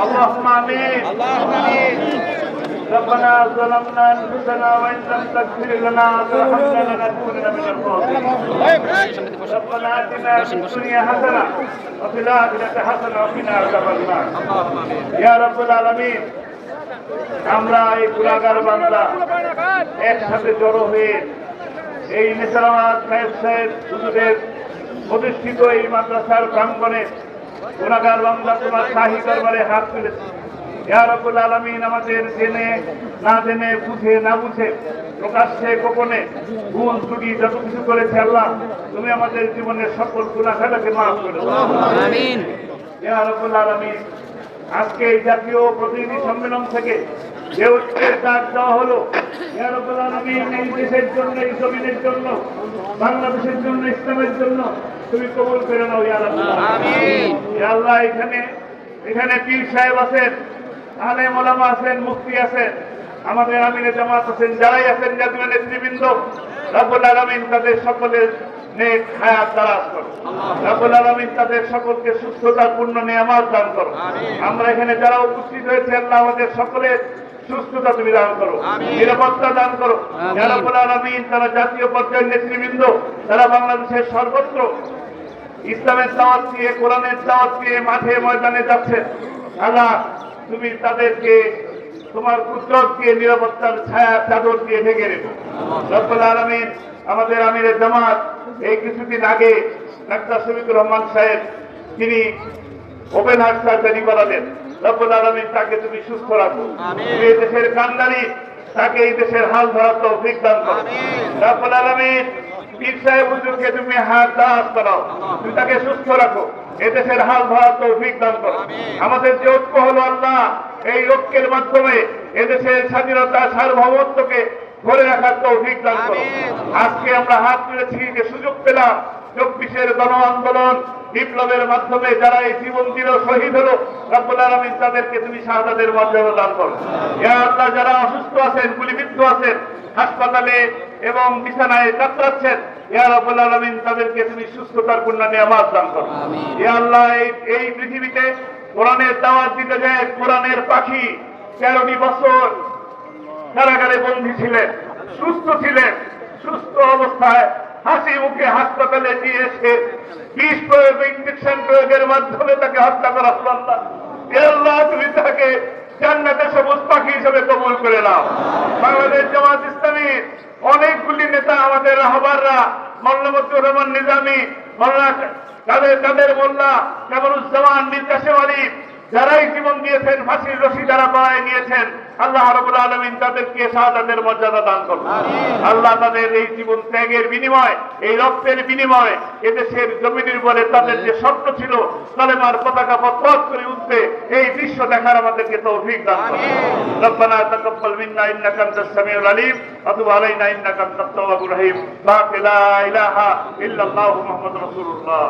اللهم آمين اللهم آمين ربنا ظلمنا أنفسنا وإن لم تغفر لنا وترحمنا لنكونن من الخاسرين ربنا آتنا في الدنيا حسنة وفي الآخرة حسنة وقنا عذاب النار يا رب العالمين আমরা এই গুণাগার বান্দা একসাথে জড়ো হয়ে এই নেসারাবাদ সাহেব সাহেব হুজুরের প্রতিষ্ঠিত এই মাদ্রাসার প্রাঙ্গণে গুণাগার বান্দা তোমার শাহী দরবারে হাত তুলেছে। ইয়া রব্বুল আলামিন আমাদের জেনে না জেনে বুঝে না বুঝে প্রকাশ্যে গোপনে ভুল ত্রুটি যত কিছু করেছে আল্লাহ তুমি আমাদের জীবনের সকল গুণাখাটাকে মাফ করে ইয়া রব্বুল আলামিন আজকে এই জাতীয় প্রতিনিধি সম্মেলন থেকে যে ঐক্যের ডাক দেওয়া হলো এই দেশের জন্য এই জমিনের জন্য বাংলাদেশের জন্য ইসলামের জন্য তুমি কবুল করে নাও আমিন। আল্লাহ এখানে এখানে পীর সাহেব আছেন আলেম ওলামা আছেন মুফতি আছেন আমাদের আমিরে জামাত আছেন যারাই আছেন জাতীয় নেতৃবৃন্দ রব্বুল আলামিন তাদের সকলের নেক হায়াত দারাজ করো রব্বুল আলামিন তাদের সকলকে সুস্থতা পূর্ণ নিয়ামত দান করো আমরা এখানে যারা উপস্থিত হয়েছে আল্লাহ আমাদের সকলের সুস্থতা তুমি দান করো। নিরাপত্তা দান করো। আমিন। ইয়া রব্বুল আলামিন তারা জাতীয় পর্যায়ের নেতৃবৃন্দ তারা বাংলাদেশের সর্বত্র ইসলামের দাওয়াত দিয়ে কোরআনের দাওয়াত দিয়ে মাঠে ময়দানে যাচ্ছেন আল্লাহ তুমি তাদেরকে তোমার কুদরত দিয়ে নিরাপত্তার ছায়া চাদর দিয়ে ঢেকে রেখো। রব্বুল আলমিন আমাদের আমিরের জামাত এই কিছুদিন আগে ডাক্তার শফিকুর রহমান সাহেব তিনি ওপেন হার্ট সার্জারি করালেন। রব্বুল আলমিন তাকে তুমি সুস্থ রাখো। তুমি এই দেশের কান্দারি তাকে এই দেশের হাল ধরার তৌফিক দান করো। রব্বুল আলমিন পীর সাহেব হুজুরকে তুমি হাত দাস করাও। তুমি তাকে সুস্থ রাখো এদেশের হাল ধরার তৌফিক দান করো। আমাদের যে ঐক্য হলো আল্লাহ এই ঐক্যের মাধ্যমে এদেশের স্বাধীনতা সার্বভৌমত্বকে ধরে রাখার তৌফিক দান করো। আজকে আমরা হাত তুলেছি যে সুযোগ পেলাম চব্বিশের গণ আন্দোলন বিপ্লবের মাধ্যমে যারা এই জীবন দিল শহীদ হলো রব্বুল আলমিন তাদেরকে তুমি শাহাদাতের মর্যাদা দান করো। আল্লাহ যারা অসুস্থ আছেন গুলিবিদ্ধ আছেন হাসপাতালে এবং বিছানায় কাতরাচ্ছেন ইয়া রাব্বুল আলামিন তাদেরকে তুমি সুস্থতার পূর্ণ দান করো। ইয়া আল্লাহ এই পৃথিবীতে কোরআনের দাওয়াত দিতে যায় কোরআনের পাখি তেরোটি বছর কারাগারে বন্দী ছিলেন সুস্থ ছিলেন সুস্থ অবস্থায় হাসি মুখে হাসপাতালে নিয়ে এসে বিষ প্রয়োগ ইঞ্জেকশন প্রয়োগের মাধ্যমে তাকে হত্যা করা হলো আল্লাহ। তুমি তাকে জান্নাতের সবুজ পাখি হিসেবে কবুল করে নাও। বাংলাদেশ জামাত ইসলামীর অনেকগুলি নেতা আমাদের রাহবাররা মোল্লামতুর রহমান নিজামী, মোল্লা কাদের কাদের মোল্লা, কামরুজ্জামান মীর কাসেম আলী যারাই জীবন দিয়েছেন, ফাঁসির রশি যারা পায় নিয়েছেন। আল্লাহ রবুল আলমিন তাদেরকে শাহাদাতের মর্যাদা দান করুন। আল্লাহ তাদের এই জীবন ত্যাগের বিনিময় এই রক্তের বিনিময় এদেশের জমিনের উপরে তাদের যে স্বপ্ন ছিল কালেমার পতাকা পথ করে উঠবে এই দৃশ্য দেখার আমাদেরকে তৌফিক দান রব্বানা তাকাব্বাল মিন্না ইন্নাকা আনতাস সামিউল আলিম ওয়া তুব আলাইনা ইন্নাকা আনতাত তাওয়াবুর রহিম। লা ইলাহা ইল্লাল্লাহু মুহাম্মাদুর রাসূলুল্লাহ।